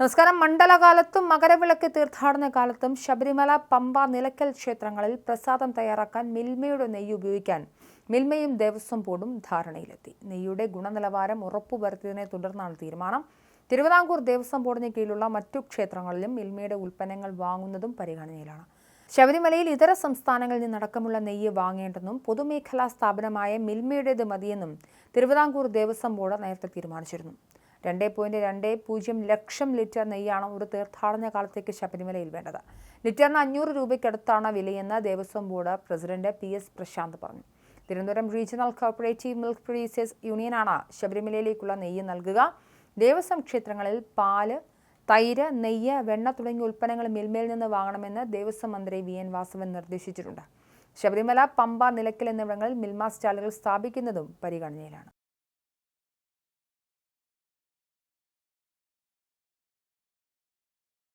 നമസ്കാരം. മണ്ഡലകാലത്തും മകരവിളക്ക് തീർത്ഥാടന കാലത്തും ശബരിമല പമ്പ നിലയ്ക്കൽ ക്ഷേത്രങ്ങളിൽ പ്രസാദം തയ്യാറാക്കാൻ മിൽമയുടെ നെയ്യ് ഉപയോഗിക്കാൻ മിൽമയും ദേവസ്വം ബോർഡും ധാരണയിലെത്തി. നെയ്യുടെ ഗുണനിലവാരം ഉറപ്പുവരുത്തിയതിനെ തുടർന്നാണ് തീരുമാനം. തിരുവിതാംകൂർ ദേവസ്വം ബോർഡിന് കീഴിലുള്ള മറ്റു ക്ഷേത്രങ്ങളിലും മിൽമയുടെ ഉൽപ്പന്നങ്ങൾ വാങ്ങുന്നതും പരിഗണനയിലാണ്. ശബരിമലയിൽ ഇതര സംസ്ഥാനങ്ങളിൽ നിന്നടക്കമുള്ള നെയ്യ് വാങ്ങേണ്ടെന്നും പൊതുമേഖലാ സ്ഥാപനമായ മിൽമയുടേത് മതിയെന്നും തിരുവിതാംകൂർ ദേവസ്വം ബോർഡ് നേരത്തെ തീരുമാനിച്ചിരുന്നു. രണ്ട് പോയിന്റ് രണ്ട് പൂജ്യം ലക്ഷം ലിറ്റർ നെയ്യാണ് ഒരു തീർത്ഥാടന കാലത്തേക്ക് ശബരിമലയിൽ വേണ്ടത്. ലിറ്ററിന് അഞ്ഞൂറ് രൂപയ്ക്കടുത്താണ് വിലയെന്ന് Devaswom board president P S Prashanth പറഞ്ഞു. Thiruvananthapuram regional cooperative milk producers യൂണിയനാണ് ശബരിമലയിലേക്കുള്ള നെയ്യ് നൽകുക. ദേവസ്വം ക്ഷേത്രങ്ങളിൽ പാൽ തൈര് നെയ്യ് വെണ്ണ തുടങ്ങിയ ഉൽപ്പന്നങ്ങൾ മിൽമയിൽ നിന്ന് വാങ്ങണമെന്ന് ദേവസ്വം മന്ത്രി വി എൻ വാസവൻ നിർദ്ദേശിച്ചിട്ടുണ്ട്. ശബരിമല പമ്പ നിലയ്ക്കൽ എന്നിവിടങ്ങളിൽ മിൽമ സ്റ്റാളുകൾ സ്ഥാപിക്കുന്നതും പരിഗണനയിലാണ്.